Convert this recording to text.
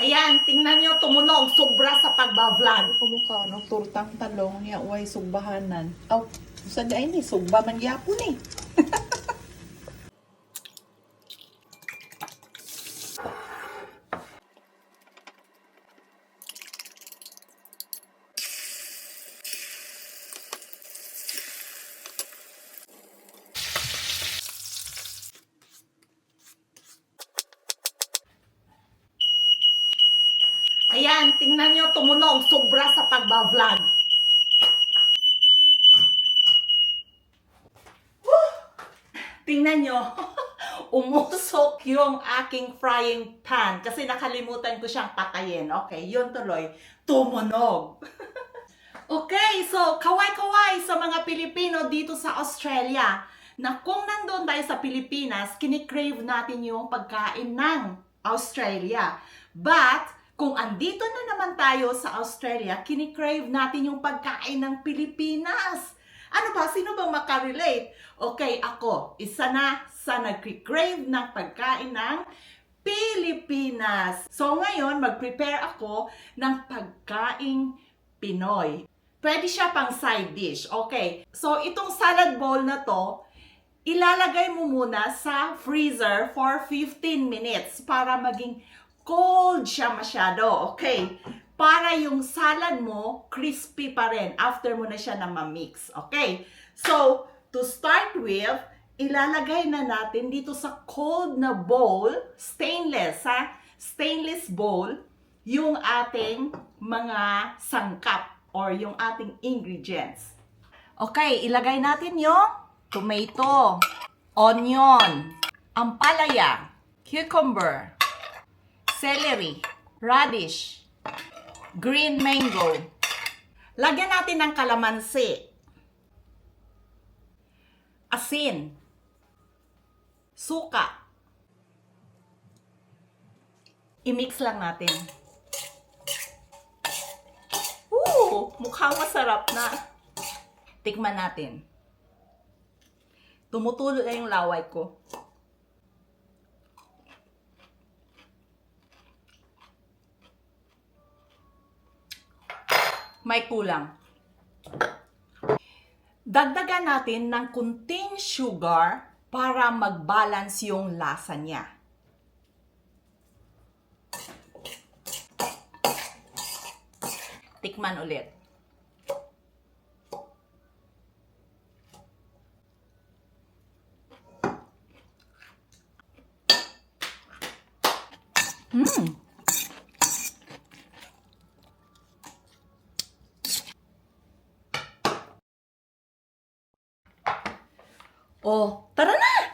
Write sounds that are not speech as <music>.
Ayan, tingnan nyo, tumunog, sobra sa pagbablog. Kumukha no turtang talong niya uway sugbahanan. Aw, sa day ni sugba man gyapon eh. <laughs> Ayan, tingnan nyo, tumunog, sobra sa pagbablog. Woo! Tingnan nyo, <laughs> umusok yung aking frying pan kasi nakalimutan ko siyang patayin. Okay, yun tuloy, tumunog. <laughs> okay, so kaway-kaway sa mga Pilipino dito sa Australia na kung nandun tayo sa Pilipinas, kinikrave natin yung pagkain ng Australia. But, kung andito na naman tayo sa Australia, kinikrave natin yung pagkain ng Pilipinas. Ano ba? Sino bang makarelate? Okay, ako, isa na sa nagkikrave ng pagkain ng Pilipinas. So ngayon, mag-prepare ako ng pagkaing Pinoy. Pwede siya pang side dish. Okay. So itong salad bowl na to, ilalagay mo muna sa freezer for 15 minutes para maging cold siya masyado. Okay. Para yung salad mo, crispy pa rin after mo na siya na ma-mix. Okay. So, to start with, ilalagay na natin dito sa cold na bowl, stainless ha, stainless bowl, yung ating mga sangkap or yung ating ingredients. Okay, ilagay natin yung tomato, onion, ampalaya, cucumber, celery, radish, green mango. Lagyan natin ng kalamansi, asin, suka. I-mix lang natin. Ooh, mukhang masarap na. Tikman natin. Tumutulo na yung laway ko. May kulang. Dagdagan natin ng kunting sugar para mag-balance yung lasa niya. Tikman ulit. Mm. Oh, tara na!